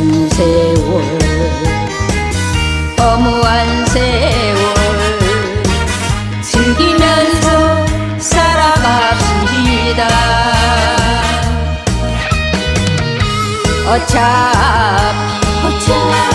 어무한 세월 어무한 세월. 즐기면서 살아갑시다. 어차피 어차피